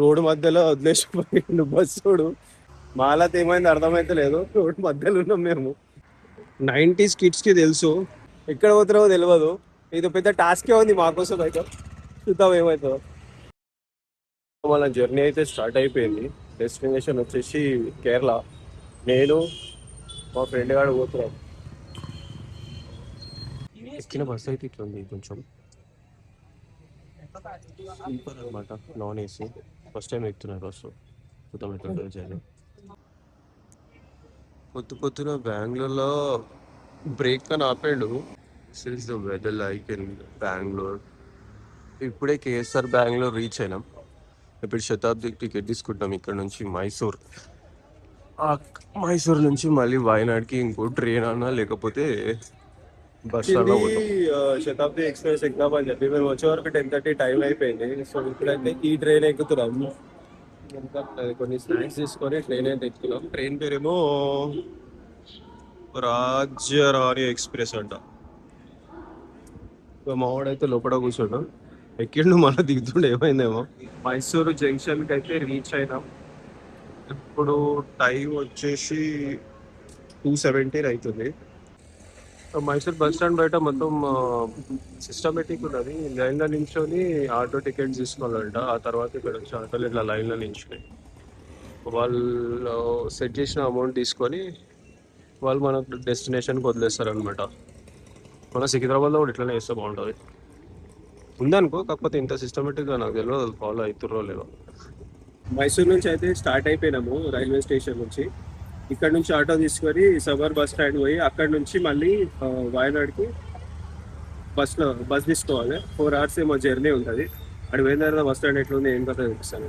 Road మధ్యలో వదిలేసిపోయిండు బస్సుడు మాలత్ ఏమైంది అర్థమైతే లేదు రోడ్డు మధ్యలో ఉన్నాం మేము. నైంటీస్ కిడ్స్కి తెలుసు. ఎక్కడ పోతున్నావో తెలియదు ఇది పెద్ద టాస్కే ఉంది మాకోసం అయితే. చూద్దాం ఏమవుతుందో మన జర్నీ అయితే స్టార్ట్ అయిపోయింది. డెస్టినేషన్ వచ్చేసి కేరళ. నేను మా ఫ్రెండ్ గారు పోతున్నాం. ఎక్కిన బస్సు అయితే ఇట్లా ఉంది కొంచెం. సూపర్ అనమాట నాన్ ఏసీ ఫస్ట్ టైం ఎక్కుతున్నారు బస్సు చూద్దాం ఎట్లా పొద్దు పొద్దున బెంగళూరులో బ్రేక్ అని ఆపాడు. Since the weather like in Bengaluru ఇప్పుడే కేఎస్ఆర్ బెంగళూరు రీచ్ అయినాం. ఇప్పుడు శతాబ్ది టికెట్ తీసుకుంటాం ఇక్కడ నుంచి మైసూర్. ఆ మైసూర్ నుంచి మళ్ళీ వయనాడ్కి ఇంకో ట్రైన్ అన్నా లేకపోతే శతాబ్ది ఎక్స్ప్రెస్ ఎక్కుదామని చెప్పి మేము వచ్చే వరకు టెన్ థర్టీ టైం అయిపోయింది. సో ఇప్పుడైతే ఈ ట్రైన్ ఎక్కుతున్నాం. ఇంకా కొన్ని స్నాక్స్ తీసుకొని ట్రైన్ అయితే ఎక్కుతున్నాం ట్రైన్ పేరేమో రాజ్యరాణి ఎక్స్ప్రెస్ అంట. ఇక మా వాడైతే లోపల కూర్చున్నాం ఎక్కిండు మళ్ళీ దిగుతుండే ఏమైందేమో. మైసూరు జంక్షన్కి అయితే రీచ్ అయినాం. ఇప్పుడు టైం వచ్చేసి టూ సెవెంటీన్ అవుతుంది మైసూర్ బస్ స్టాండ్ బయట మొత్తం సిస్టమేటిక్ ఉన్నది. లైన్లో నించుని ఆటో టికెట్ తీసుకోవాలంట. ఆ తర్వాత ఇక్కడ వచ్చి ఆటోలు ఇట్లా లైన్లో నించున్నాయి. వాళ్ళు సెట్ చేసిన అమౌంట్ తీసుకొని వాళ్ళు మనకు డెస్టినేషన్కి వదిలేస్తారు అనమాట మన సికింద్రాబాద్లో కూడా ఇట్లనే వేస్తే బాగుంటుంది. ఉందనుకో కాకపోతే ఇంత సిస్టమేటిక్గా నాకు తెలియదు ఫాలో అవుతుర్రో లేదో. మైసూర్ నుంచి అయితే స్టార్ట్ అయిపోయినాము రైల్వే స్టేషన్ నుంచి. ఇక్కడ నుంచి ఆటో తీసుకొని సబర్ బస్ స్టాండ్ పోయి అక్కడ నుంచి మళ్ళీ ఆ, వాయనాడ్కి బస్లో బస్ తీసుకోవాలి. ఫోర్ అవర్స్ ఏమో జర్నీ ఉంటుంది. అక్కడ పోయిన తర్వాత బస్ స్టాండ్ ఎట్లుంది ఏం కథ చూపిస్తాను.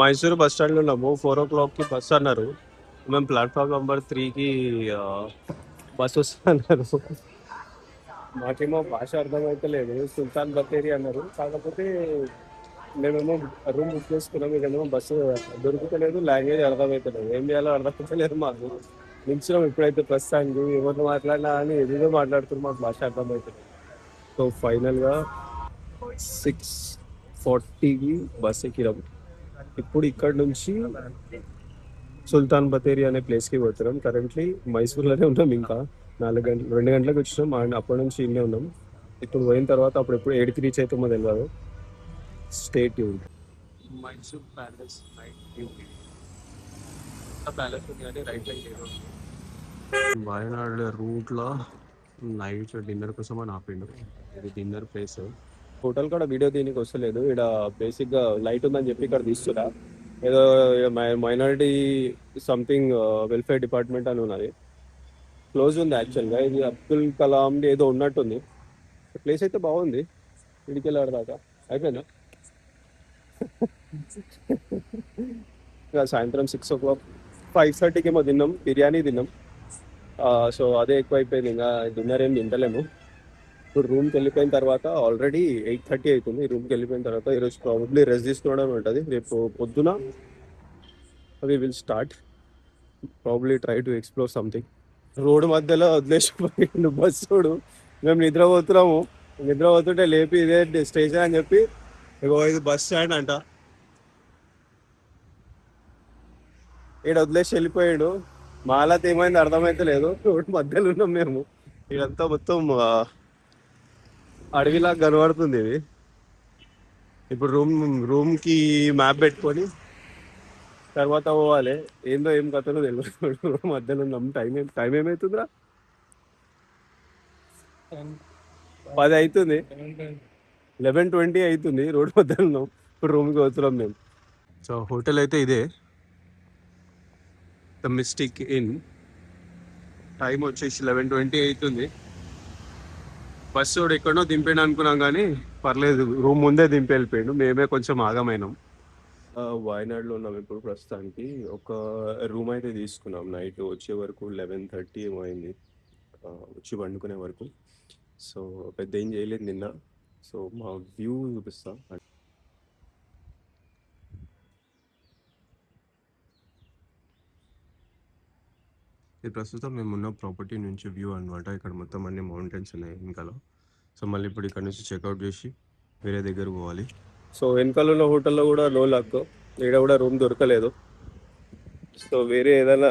మైసూరు బస్ స్టాండ్లో ఉన్నాము. ఫోర్ ఓ క్లాక్కి బస్ అన్నారు. మేము ప్లాట్ఫామ్ నెంబర్ త్రీకి బస్ వస్తున్నారు మాకేమో భాష అర్థమైతే లేదు సుల్తాన్ బത്തേరి అన్నారు. కాకపోతే మేమేమో రూమ్ బుక్ చేసుకున్నాం ఇదేమో బస్సు దొరుకుతలేదు లాంగ్వేజ్ అర్థమవుతలేదు ఏం చేయాలో అర్థమవుతలేదు మాకు. నిమిషం ఇప్పుడైతే ప్రస్తుతానికి ఎవరిని మాట్లాడినా అని ఏదేదో మాట్లాడుతున్నారు మాకు భాష అర్థమవుతుంది సో ఫైనల్గా సిక్స్ ఫార్టీకి బస్ ఎక్కినాం. ఇప్పుడు ఇక్కడ నుంచి సుల్తాన్ బతేరి అనే ప్లేస్కి పోతున్నాం. కరెంట్లీ మైసూర్లోనే ఉన్నాం ఇంకా. నాలుగు గంటలు రెండు గంటలకు వచ్చినాం. అండ్ అప్పటి నుంచి ఇన్నే ఉన్నాం. ఇప్పుడు పోయిన తర్వాత అప్పుడు ఎప్పుడు ఏడుకి రీచ్ అవుతామో తెలియదు. State Mysore palace night duty palace ఉంది కానీ రైట్ సైడ్ వాయనాడ్ రూట్లో నైట్ డిన్నర్ కోసం అని ఆపిండు. ఇది డిన్నర్ ప్లేస్. హోటల్ కూడా వీడియో దీనికి వస్తలేదు. ఇక్కడ బేసిక్గా లైట్ ఉందని చెప్పి ఇక్కడ తీస్తున్నా. ఏదో మైనారిటీ సంథింగ్ వెల్ఫేర్ డిపార్ట్మెంట్ అని ఉన్నది. క్లోజ్ ఉంది యాక్చువల్గా. ఇది అబ్దుల్ కలాం ఏదో ఉన్నట్టుంది. ప్లేస్ అయితే బాగుంది. ఇడికి వెళ్ళాడు దాకా అయిపోయిందా? సాయంత్రం సిక్స్ ఓ క్లాక్ ఫైవ్ థర్టీకి ఏమో తిన్నాం బిర్యానీ తిన్నాం. సో అదే ఎక్కువైపోయింది ఇంకా డిన్నర్ ఏం తింటలేము. ఇప్పుడు రూమ్కి వెళ్ళిపోయిన తర్వాత ఆల్రెడీ ఎయిట్ థర్టీ అవుతుంది రూమ్కి వెళ్ళిపోయిన తర్వాత ఈరోజు ప్రాబబ్లీ రెస్ట్ తీసుకోవడం ఉంటుంది. రేపు పొద్దున we will start probably try to explore something road మధ్యలో వదిలేసిపోయిండు బస్సుడు. మేము నిద్రపోతున్నాము. నిద్రపోతుంటే లేపి ఇదే స్టేషన్ అని చెప్పి ఇగో ఇది బస్ స్టాండ్ అంట. ఈడ వదిలేసి వెళ్ళిపోయాడు. మాలతో ఏమైంది అర్థమైతే లేదు. రోడ్ మధ్యలో ఉన్నాం మేము. ఇదంతా మొత్తం అడవిలా అడవిలాగా కనబడుతుంది ఇది. ఇప్పుడు రూమ్ రూమ్కి మ్యాప్ పెట్టుకొని తర్వాత పోవాలి. ఏందో ఏం కథలో తెలియదు మధ్యలో ఉన్నాం. టైం ఏం టైం ఏమవుతుందిరా పది అవుతుంది. లెవెన్ ట్వంటీ అవుతుంది రోడ్ మధ్యలో ఉన్నాం ఇప్పుడు రూమ్కి వస్తున్నాం మేము. సో హోటల్ అయితే ఇదే. The mystic inn. టైం వచ్చేసి లెవెన్ ట్వంటీ అవుతుంది బస్సు ఎక్కడో దింపాడు అనుకున్నాం కానీ పర్లేదు రూమ్ ముందే దింపి వెళ్ళిపోయాడు. మేమే కొంచెం ఆగమైనాం. వాయనాడ్లో ఉన్నాం ఇప్పుడు ప్రస్తుతానికి. ఒక రూమ్ అయితే తీసుకున్నాం నైట్ వచ్చే వరకు లెవెన్ థర్టీ ఏమో అయింది. వచ్చి వండుకునే వరకు. సో పెద్ద ఏం చేయలేదు నిన్న. సో మా వ్యూ చూపిస్తా. ఇది ప్రస్తుతం మేము ఉన్న ప్రాపర్టీ నుంచి వ్యూ అన్నమాట. ఇక్కడ మొత్తం అన్ని మౌంటైన్స్ ఉన్నాయి వెనకాల. సో మళ్ళీ ఇప్పుడు ఇక్కడ నుంచి చెక్అవుట్ చేసి వేరే దగ్గర పోవాలి. సో వెనకాల ఉన్న హోటల్లో కూడా నో లక్. ఇక్కడ కూడా రూమ్ దొరకలేదు. సో వేరే ఏదైనా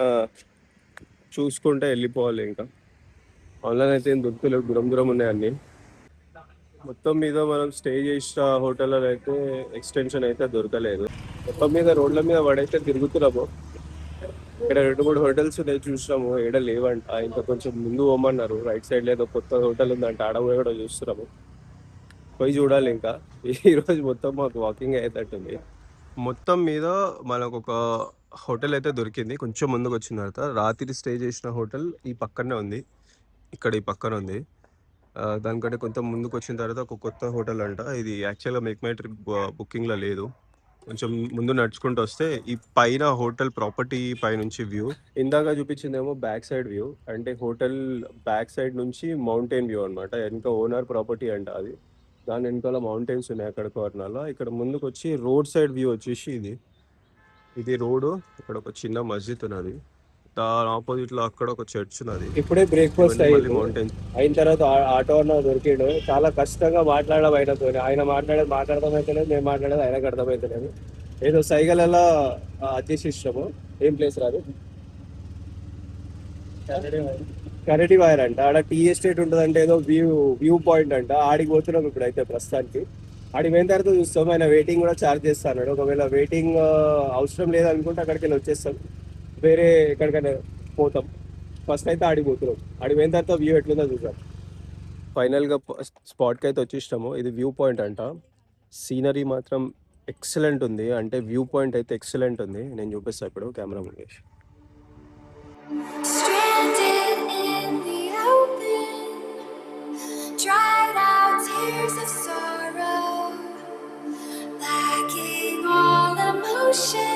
చూసుకుంటే వెళ్ళిపోవాలి ఇంకా. ఆన్లైన్ అయితే ఏం దొరకలేవు దూరం దూరం ఉన్నాయి అన్ని. మొత్తం మీద మనం స్టే చేసిన హోటల్లో అయితే ఎక్స్టెన్షన్ అయితే దొరకలేదు. మొత్తం మీద రోడ్ల మీద పడైతే తిరుగుతున్నాము. ఇక్కడ రెండు మూడు హోటల్స్ ఉన్నాయి చూసినాము ఏడ లేవంట. ఇంకా కొంచెం ముందు పోమన్నారు రైట్ సైడ్ లేదో కొత్త హోటల్ ఉందంట ఆడ పోయి కూడా చూస్తున్నాము. పోయి చూడాలి ఇంకా. ఈరోజు మొత్తం మాకు వాకింగ్ అయ్యేటట్టుంది. మొత్తం మీద మనకు ఒక హోటల్ అయితే దొరికింది. కొంచెం ముందుకు వచ్చిన తర్వాత రాత్రి స్టే చేసిన హోటల్ ఈ పక్కనే ఉంది. ఇక్కడ ఈ పక్కన ఉంది. దానికంటే కొంత ముందుకు వచ్చిన తర్వాత ఒక కొత్త హోటల్ అంట ఇది యాక్చువల్గా మేక్ మై ట్రిప్ బుకింగ్లో లేదు. కొంచెం ముందు నడుచుకుంటూ వస్తే ఈ పైన హోటల్ ప్రాపర్టీ పై నుంచి వ్యూ. ఇందాక చూపించిందేమో బ్యాక్ సైడ్ వ్యూ. అంటే హోటల్ బ్యాక్ సైడ్ నుంచి మౌంటైన్ వ్యూ అనమాట ఇంకా ఓనర్ ప్రాపర్టీ అంట అది. దాని వెనకాల మౌంటైన్స్ ఉన్నాయి అక్కడ కార్నర్లో. ఇక్కడ ముందుకు వచ్చి రోడ్ సైడ్ వ్యూ వచ్చేసి ఇది. ఇది రోడ్. ఇక్కడ ఒక చిన్న మస్జిద్ ఉన్నది. దాని ఆపోజిట్లో అక్కడ ఒక చర్చ్ ఉన్నది. ఇప్పుడే బ్రేక్ఫాస్ట్ అయ్యింది. మౌంటైన్స్ అయిన తర్వాత ఆటో అన్న దొరికిండు. చాలా కష్టంగా మాట్లాడడం ఆయనతో ఆయన మాట్లాడేది మాకు అర్థమైతలేదు మేము మాట్లాడేది ఆయనకు అర్థమైతలేదు. ఏదో సైగలలో ఇష్టము ఏం ప్లేస్ రాదు? కరెటి వైర్ అంట. ఆడ టీ ఎస్టేట్ ఉంటుందంటే ఏదో వ్యూ వ్యూ పాయింట్ అంట. ఆడికి పోతున్నాం ఇప్పుడు అయితే ప్రస్తుతానికి. ఆడికి పోయిన తర్వాత చూస్తాం. ఆయన వెయిటింగ్ కూడా చార్జ్ చేస్తాడు ఒకవేళ వెయిటింగ్ అవసరం లేదనుకుంటే అక్కడికి వెళ్ళి వచ్చేస్తాం. వేరే ఎక్కడికైనా పోతాం. ఫస్ట్ అయితే ఆడికి పోతున్నాం ఆడికి పోయిన తర్వాత వ్యూ ఎట్లుందో చూద్దాం. ఫైనల్గా స్పాట్కి అయితే వచ్చేసినాము. ఇది వ్యూ పాయింట్ అంట. సీనరీ మాత్రం ఎక్సలెంట్ ఉంది. అంటే వ్యూ పాయింట్ అయితే ఎక్సలెంట్ ఉంది. నేను చూపిస్తాను ఇప్పుడు కెమెరా ముందు Stranded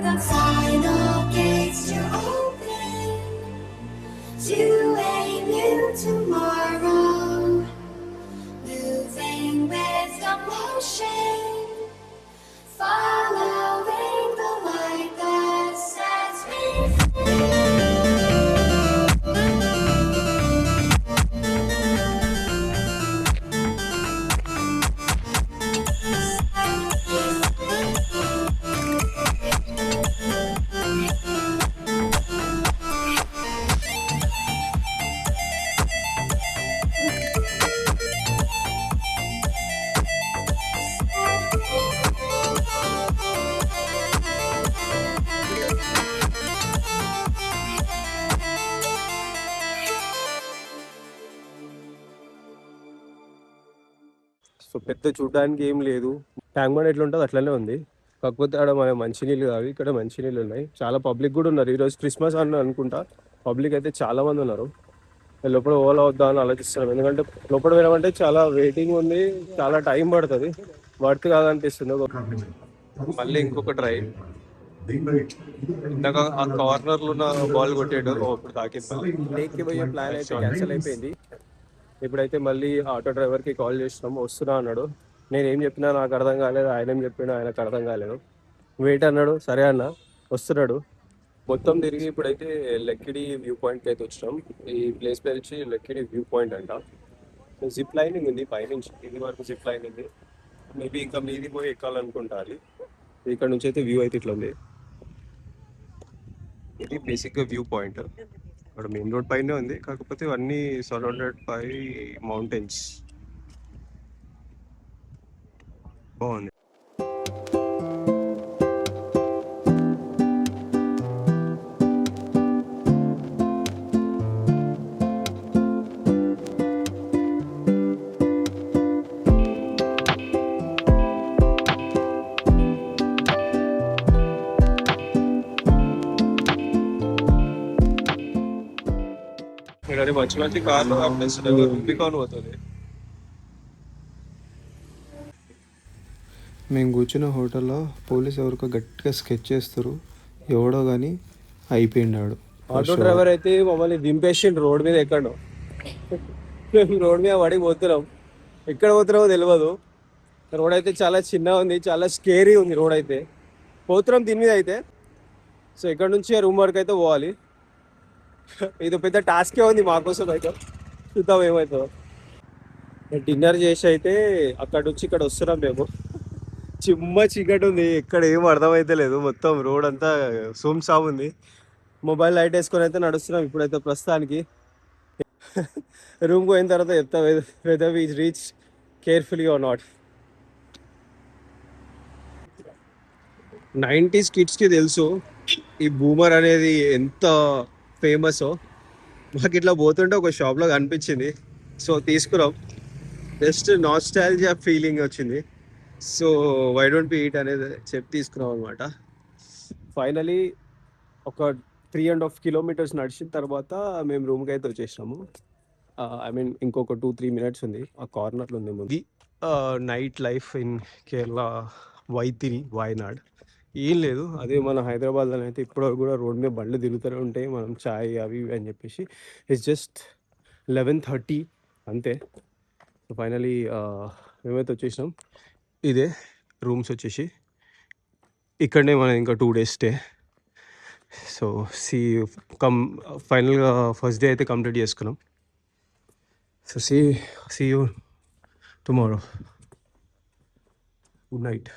the final gates to open to a new tomorrow, moving with emotion. Following పెద్ద చూడడానికి ఏం లేదు. ట్యాంక్ బండ్ ఎట్లా ఉంటుంది అట్లనే ఉంది. కాకపోతే ఆడ మన మంచినీళ్ళు కాదు ఇక్కడ మంచినీళ్ళు ఉన్నాయి. చాలా పబ్లిక్ కూడా ఉన్నారు. ఈరోజు క్రిస్మస్ అని అనుకుంటా. పబ్లిక్ అయితే చాలా మంది ఉన్నారు. లోపల ఓలా వద్దా అని ఆలోచిస్తున్నాం ఎందుకంటే లోపల వెళ్ళమంటే చాలా వెయిటింగ్ ఉంది. చాలా టైం పడుతుంది. వర్త్ కాదనిపిస్తుంది. మళ్ళీ ఇంకొక ట్రై. ఇందాక ఆ కార్నర్లో ఉన్న బాల్ కొట్టాడు. ఓ, ఇప్పుడు తాకింది. ప్లాన్ అయితే క్యాన్సిల్ అయిపోయింది. ఇప్పుడైతే మళ్ళీ ఆటో డ్రైవర్కి కాల్ చేసినాం. వస్తున్నా అన్నాడు. నేను ఏం చెప్పినా నాకు అర్థం కాలేదు. ఆయన ఏం చెప్పినా ఆయనకు అర్థం కాలేదు. వెయిట్ అన్నాడు. సరే అన్న. వస్తున్నాడు. మొత్తం తిరిగి ఇప్పుడైతే లెక్కిడి వ్యూ పాయింట్కి అయితే వచ్చినాం. ఈ ప్లేస్ పేరు వచ్చి లెక్కిడి వ్యూ పాయింట్ అంట. జిప్ లైనింగ్ ఉంది పైనుంచి. ఇది వరకు జిప్ లైన్ ఉంది. మేబీ ఇంకా మీది పోయి ఎక్కాలనుకుంటా అది ఇక్కడ నుంచి అయితే వ్యూ అయితే ఇట్లా ఉంది. ఇది బేసిక్గా వ్యూ పాయింట్. ఇక్కడ మెయిన్ రోడ్ పైనే ఉంది. కాకపోతే అన్ని సరౌండెడ్ బై మౌంటైన్స్ బాగుంది. అది మంచి మంచి కార్లు అమ్మేస్తున్నారు రూబికాన్ పోతుంది మేము కూర్చున్న హోటల్లో పోలీస్ ఎవరికో గట్టిగా స్కెచ్ చేస్తారు. ఎవడో కానీ అయిపోయిండాడు. ఆటో డ్రైవర్ అయితే మమ్మల్ని దింపేసిండు రోడ్ మీద ఎక్కడో. మేము రోడ్ మీద పడి పోతున్నాం. ఎక్కడ పోతున్నామో తెలియదు రోడ్ అయితే చాలా చిన్న ఉంది చాలా స్కేరీ ఉంది రోడ్ అయితే. పోతున్నాం దీని మీద అయితే. సో ఇక్కడ నుంచి రూమ్ వరకు అయితే పోవాలి. ఇది పెద్ద టాస్కే ఉంది మాకోసం అయితే. చూద్దాం ఏమవుతుందో డిన్నర్ చేసి అయితే అక్కడ నుంచి ఇక్కడ వస్తున్నాం మేము. చిమ్మ చీకటి ఉంది ఇక్కడ ఏం అర్థమైతే లేదు. మొత్తం రోడ్ అంతా సూమ్ ఉంది. మొబైల్ లైట్ వేసుకొని అయితే నడుస్తున్నాం ఇప్పుడైతే ప్రస్తుతానికి. రూమ్ పోయిన తర్వాత చెప్తా weather we reach carefully or not nineties కిడ్స్కి తెలుసు ఈ బూమర్ అనేది ఎంత ఫేమస్ మాకు ఇట్లా పోతుంటే ఒక షాప్లో కనిపించింది. సో తీసుకున్నాం జస్ట్ నాస్టాలజియా ఫీలింగ్ వచ్చింది. So why don't be eat అనేది చెప్పి తీసుకున్నాం అనమాట ఫైనలీ ఒక త్రీ అండ్ హాఫ్ కిలోమీటర్స్ నడిచిన తర్వాత మేము రూమ్కి అయితే వచ్చేసినాము. ఐ మీన్ ఇంకొక టూ త్రీ మినిట్స్ ఉంది. ఆ కార్నర్లో ఉంది ముందు. Night life in Kerala Vythiri Wayanad ఏం లేదు. అదే మన హైదరాబాద్లో అయితే ఇప్పటివరకు కూడా రోడ్ మీద బండ్లు తిరుగుతూనే ఉంటాయి. మనం చాయ్ అవి ఇవి అని చెప్పేసి. ఇట్స్ జస్ట్ లెవెన్ థర్టీ అంతే. సో ఫైనలీ మేమైతే వచ్చేసినాం. ఇదే రూమ్స్ వచ్చేసి. ఇక్కడనే మనం ఇంకా two days stay so see come ఫైనల్గా ఫస్ట్ డే అయితే కంప్లీట్ చేసుకున్నాం. So see see you tomorrow good night